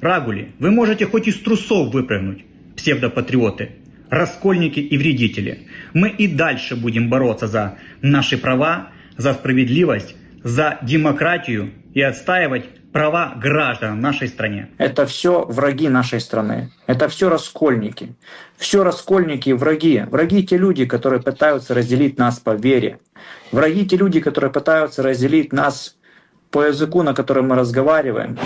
Рагули, вы можете хоть из трусов выпрыгнуть, псевдопатриоты, раскольники и вредители. Мы и дальше будем бороться за наши права, за справедливость, за демократию и отстаивать права граждан в нашей стране. Это все враги нашей страны. Это все раскольники. Все раскольники и враги. Враги те люди, которые пытаются разделить нас по вере. Враги те люди, которые пытаются разделить нас по языку, на котором мы разговариваем.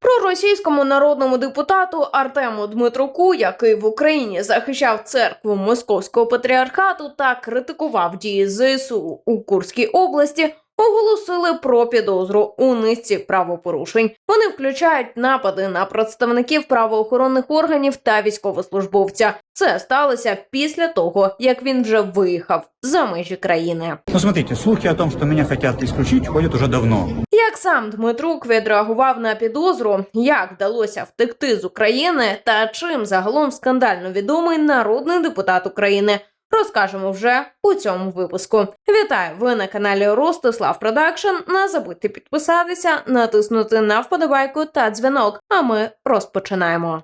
Проросійському народному депутату Артему Дмитруку, який в Україні захищав церкву Московського патріархату та критикував дії ЗСУ у Курській області, оголосили про підозру у низці правопорушень. Вони включають напади на представників правоохоронних органів та військовослужбовця. Це сталося після того, як він вже виїхав за межі країни. Ну смотрите, слухи о том, что меня хотят исключить, ходят уже давно. Як сам Дмитрук відреагував на підозру, як вдалося втекти з України та чим загалом скандально відомий народний депутат України, розкажемо вже у цьому випуску. Вітаю! Ви на каналі Ростислав Продакшн. Не забудьте підписатися, натиснути на вподобайку та дзвінок. А ми розпочинаємо.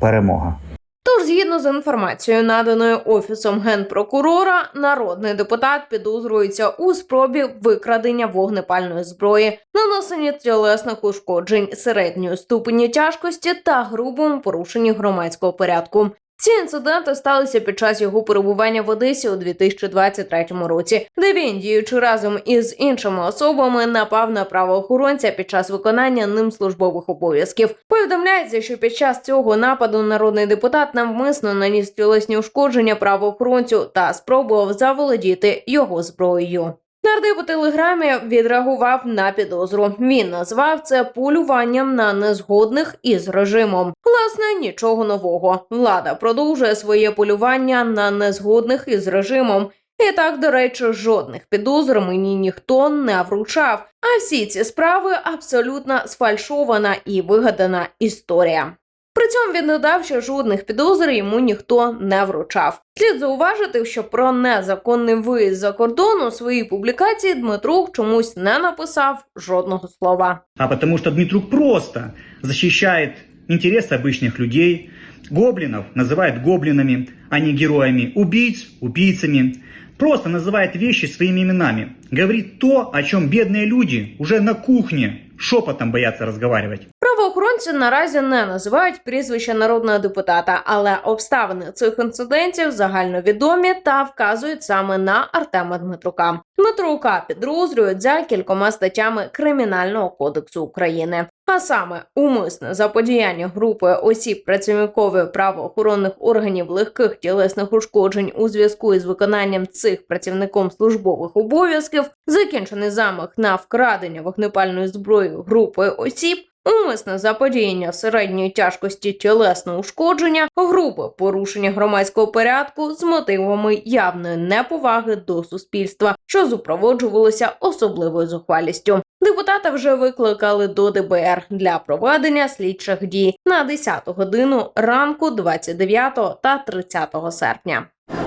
Перемога. Тож, згідно з інформацією, наданою офісом генпрокурора, народний депутат підозрюється у спробі викрадення вогнепальної зброї, нанесення тілесних ушкоджень середньої ступені тяжкості та грубому порушенні громадського порядку. Ці інциденти сталися під час його перебування в Одесі у 2023 році, де він, діючи разом із іншими особами, напав на правоохоронця під час виконання ним службових обов'язків. Повідомляється, що під час цього нападу народний депутат навмисно наніс тілесні ушкодження правоохоронцю та спробував заволодіти його зброєю. Нардеп у телеграмі відреагував на підозру. Він назвав це полюванням на незгодних із режимом. Власне, нічого нового. Влада продовжує своє полювання на незгодних із режимом. І так, до речі, жодних підозр мені ніхто не вручав. А всі ці справи абсолютно сфальшована і вигадана історія. При цьому він додав, що жодних підозр йому ніхто не вручав. Слід зауважити, що про незаконний виїзд за кордон у своїй публікації Дмитрук чомусь не написав жодного слова. А потому что Дмитрук просто защищает интересы обычных людей, гоблинов называет гоблинами, а не героями, убийц – убийцами, просто называет вещи своими именами, говорит то, о чем бедные люди уже на кухне шепотом бояться разговаривать. Правоохоронці наразі не називають прізвища народного депутата, але обставини цих інцидентів загальновідомі та вказують саме на Артема Дмитрука. Дмитрука підрозрюють за кількома статтями Кримінального кодексу України. А саме умисне заподіяння групи осіб працівникові правоохоронних органів легких тілесних ушкоджень у зв'язку із виконанням цих працівником службових обов'язків, закінчений замах на вкрадення вогнепальної зброї групою осіб, умисне заподіяння середньої тяжкості тілесного ушкодження, грубе порушення громадського порядку з мотивами явної неповаги до суспільства, що супроводжувалося особливою зухвалістю. Депутата вже викликали до ДБР для проведення слідчих дій на 10 годину ранку 29 та 30 серпня.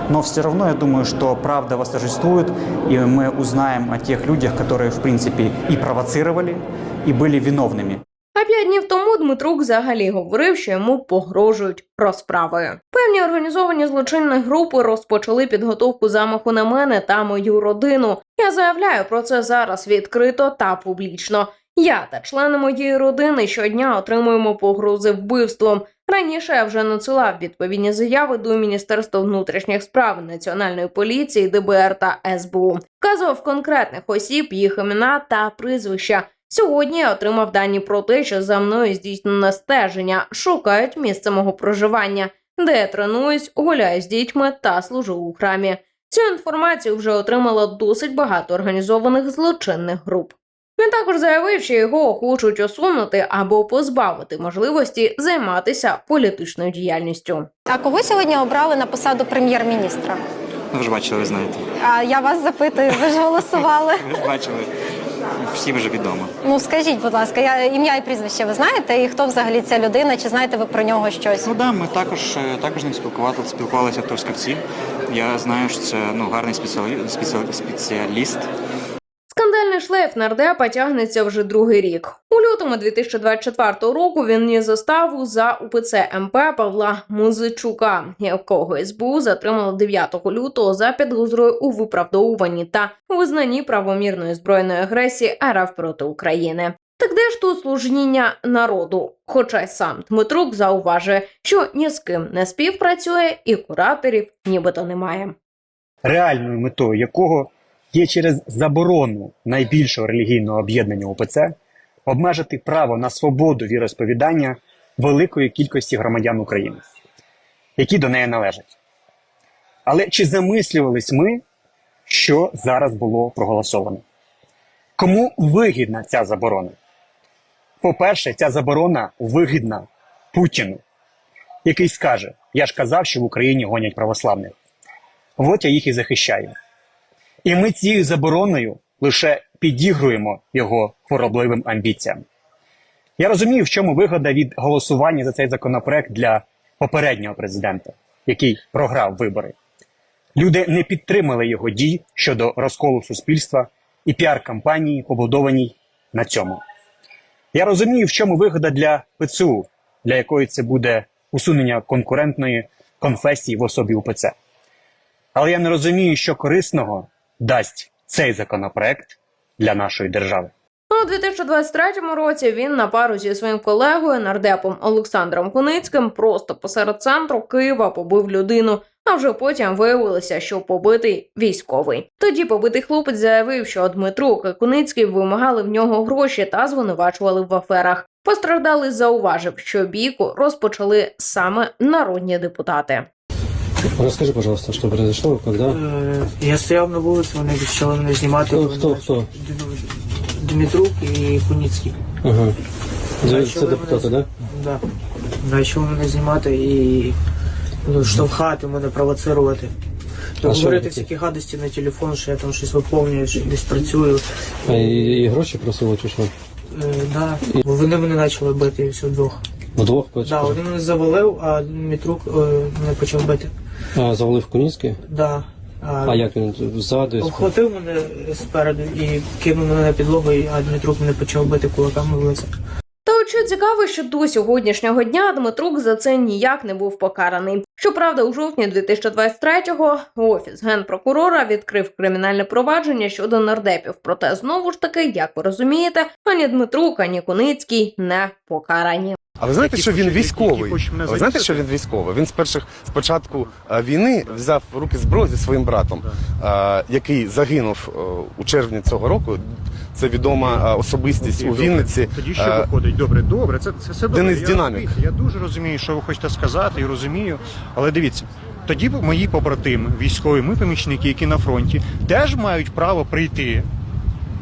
Но все равно я думаю, что правда восторжествует, и мы узнаем о тех людях, которые, в принципе, и провоцировали, и были виновными. А п'ять днів тому Дмитрук взагалі говорив, що йому погрожують розправою. Певні організовані злочинні групи розпочали підготовку замаху на мене та мою родину. Я заявляю про це зараз відкрито та публічно. Я та члени моєї родини щодня отримуємо погрози вбивством. Раніше я вже надсилав відповідні заяви до Міністерства внутрішніх справ Національної поліції, ДБР та СБУ. Вказував конкретних осіб, їх імена та прізвища. Сьогодні я отримав дані про те, що за мною здійснено стеження, шукають місце мого проживання, де я тренуюсь, гуляю з дітьми та служу у храмі. Цю інформацію вже отримало досить багато організованих злочинних груп. Він також заявив, що його хочуть усунути або позбавити можливості займатися політичною діяльністю. А кого сьогодні обрали на посаду прем'єр-міністра? Ви ж бачили, ви знаєте. А я вас запитую, ви ж голосували. Ви ж бачили. Всім вже відомо. Ну скажіть, будь ласка, я ім'я і прізвище ви знаєте? І хто взагалі ця людина? Чи знаєте ви про нього щось? Ну да, ми також, е, також ним спілкувалися, спілкувалися в Трускавці. Я знаю, що це ну, гарний спеціалі, спеціалі, спеціаліст. Кримінальний шлейф нардепа тягнеться вже другий рік. У лютому 2024 року він ніс заставу за УПЦ МП Павла Музичука, якого СБУ затримало 9 лютого за підозрою у виправдовуванні та визнанні правомірної збройної агресії РФ проти України. Так де ж тут служіння народу? Хоча й сам Дмитрук зауважує, що ні з ким не співпрацює і кураторів нібито немає. реальною метою якого є через заборону найбільшого релігійного об'єднання УПЦ обмежити право на свободу віросповідання великої кількості громадян України, які до неї належать. Але чи замислювались ми, що зараз було проголосовано? Кому вигідна ця заборона? По-перше, ця заборона вигідна Путіну, який скаже: Я ж казав, що в Україні гонять православних. От я їх і захищаю. І ми цією забороною лише підігруємо його хворобливим амбіціям. Я розумію, в чому вигода від голосування за цей законопроект для попереднього президента, який програв вибори. Люди не підтримали його дій щодо розколу суспільства і піар-кампанії, побудованій на цьому. Я розумію, в чому вигода для ПЦУ, для якої це буде усунення конкурентної конфесії в особі УПЦ. Але я не розумію, що корисного дасть цей законопроект для нашої держави. У 2023 році він на пару зі своїм колегою нардепом Олександром Куницьким просто посеред центру Києва побив людину. А вже потім виявилося, що побитий військовий. Тоді побитий хлопець заявив, що Дмитрук і Куницький вимагали в нього гроші та звинувачували в аферах. Постраждалий зауважив, що бійку розпочали саме народні депутати. Расскажи, пожалуйста, что произошло, когда? Е, Я стояв на вулиці, вони почали мене знімати. Хто, хто, хто? Дмитрук і Куніцький. Ага. Це, Почали це депутати, мене- да? Да. Почали мене знімати і ну, штовхати мене, провоцирувати. То А що говорити таке? всякі гадості на телефон, що я там щось виповнюю, що десь працюю. А і, і гроші просили чи що? Е, да. Бо Вони мене почали бити всі вдвох. Вдвох Да, почали? один мене завалив, а Дмитрук е, мене почав бити. А, завалив Куніцький? Да. А як він ззаду? Обхватив мене спереду і кинув мене на підлогу, і- а Дмитрук мене почав бити кулаками в лице. Та от що цікаво, що до сьогоднішнього дня Дмитрук за це ніяк не був покараний. Щоправда, у жовтні 2023-го офіс генпрокурора відкрив кримінальне провадження щодо нардепів. Проте знову ж таки, як ви розумієте, ані Дмитрук, ані Куницький не покарані. А ви знаєте, що він військовий? хочуть Ви знаєте, що він військовий? Він з перших з початку е, війни взяв в руки зброю зі своїм братом, е, який загинув е, у червні цього року. Це відома е, особистість у Вінниці. Тоді що виходить? Добре, добре, це, це все добре. Денис я, Динамік. розумію, Я дуже розумію, що ви хочете сказати, і розумію. Але дивіться, тоді мої побратими, військові, ми помічники, які на фронті, теж мають право прийти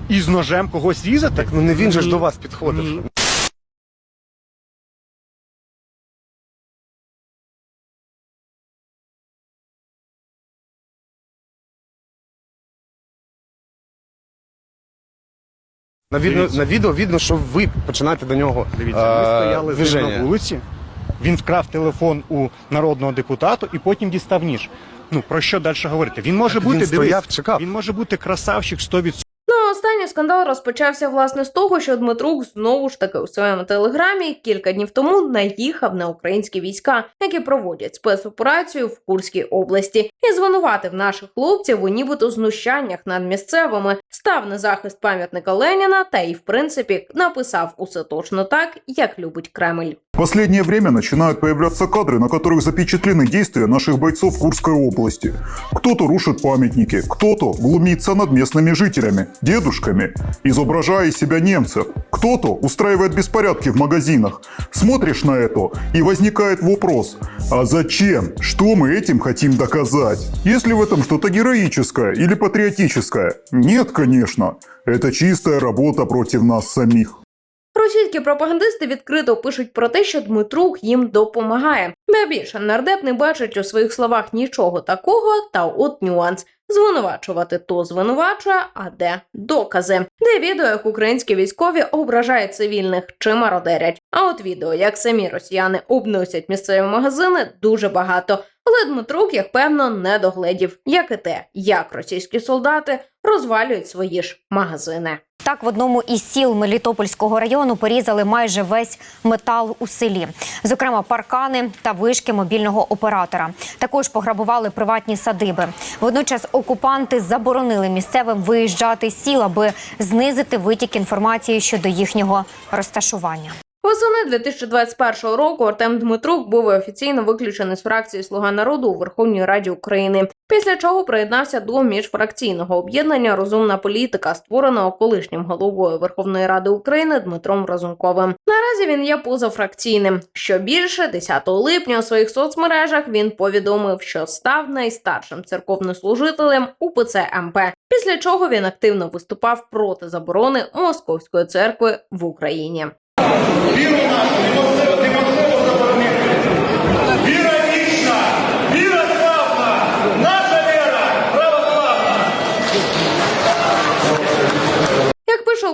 і з ножем когось різати. Так ну не він же ж до вас підходив. Ні. На відео, на відео видно, що ви починаєте до нього Дивіться, ми е, стояли з ним движення. на вулиці. Він вкрав телефон у народного депутата і потім дістав ніж. Ну про що далі говорити? Він може Так бути він стояв, дивись, чекав. Він може бути красавчик 100% Ну, а останній скандал розпочався власне з того, що Дмитрук знову ж таки у своєму телеграмі кілька днів тому наїхав на українські війська, які проводять спецоперацію в Курській області, і звинуватив наших хлопців у нібито знущаннях над місцевими, став на захист пам'ятника Леніна та й, в принципі, написав усе точно так, як любить Кремль. В последнее время начинают появляться кадры, на которых запечатлены действия наших бойцов в Курской области. Кто-то рушит памятники, кто-то глумится над местными жителями, дедушками, изображая из себя немцев. Кто-то устраивает беспорядки в магазинах. Смотришь на это, и возникает вопрос, а зачем? Что мы этим хотим доказать? Если в этом что-то героическое или патриотическое? Нет, конечно. Это чистая работа против нас самих. Російські пропагандисти відкрито пишуть про те, що Дмитрук їм допомагає. Ба більше нардеп не бачить у своїх словах нічого такого, та от нюанс. Звинувачувати то звинувачує, а де докази. Де відео, як українські військові ображають цивільних чи мародерять. А от відео, як самі росіяни обносять місцеві магазини, дуже багато. Але Дмитрук, як певно, не догледів, як і те, як російські солдати розвалюють свої ж магазини. Так, в одному із сіл Мелітопольського району порізали майже весь метал у селі, зокрема паркани та вишки мобільного оператора. Також пограбували приватні садиби. Водночас окупанти заборонили місцевим виїжджати з сіл, аби знизити витік інформації щодо їхнього розташування. Восени 2021 року Артем Дмитрук був офіційно виключений з фракції Слуга народу у Верховній Раді України. Після чого приєднався до міжфракційного об'єднання Розумна політика, створеного колишнім головою Верховної Ради України Дмитром Разумковим. Наразі він є позафракційним. Що більше, 10 липня у своїх соцмережах він повідомив, що став найстаршим церковнослужителем УПЦ МП. Після чого він активно виступав проти заборони московської церкви в Україні.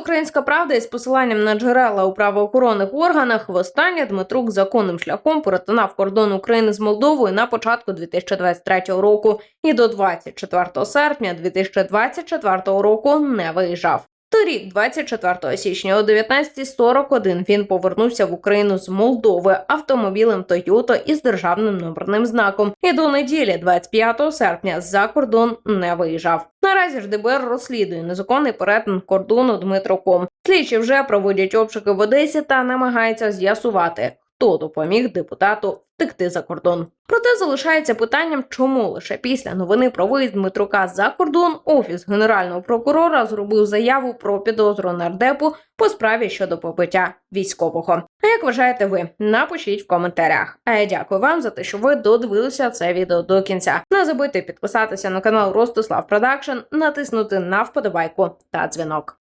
Українська Правда із посиланням на джерела у правоохоронних органах, востаннє Дмитрук законним шляхом перетинав кордон України з Молдовою на початку 2023 року. І до 24 серпня 2024 року не виїжджав. Торік, 24 січня о 19.41, він повернувся в Україну з Молдови автомобілем Toyota із державним номерним знаком. І до неділі, 25 серпня, за кордон не виїжджав. Наразі ж ДБР розслідує незаконний перетин кордону Дмитроком. Слідчі вже проводять обшуки в Одесі та намагаються з'ясувати, хто допоміг депутату втекти за кордон. Проте залишається питанням, чому лише після новини про виїзд Дмитрука за кордон офіс генерального прокурора зробив заяву про підозру нардепу по справі щодо побиття військового. А як вважаєте ви? Напишіть в коментарях. А я дякую вам за те, що ви додивилися це відео до кінця. Не забудьте підписатися на канал Ростислав Продакшн, натиснути на вподобайку та дзвінок.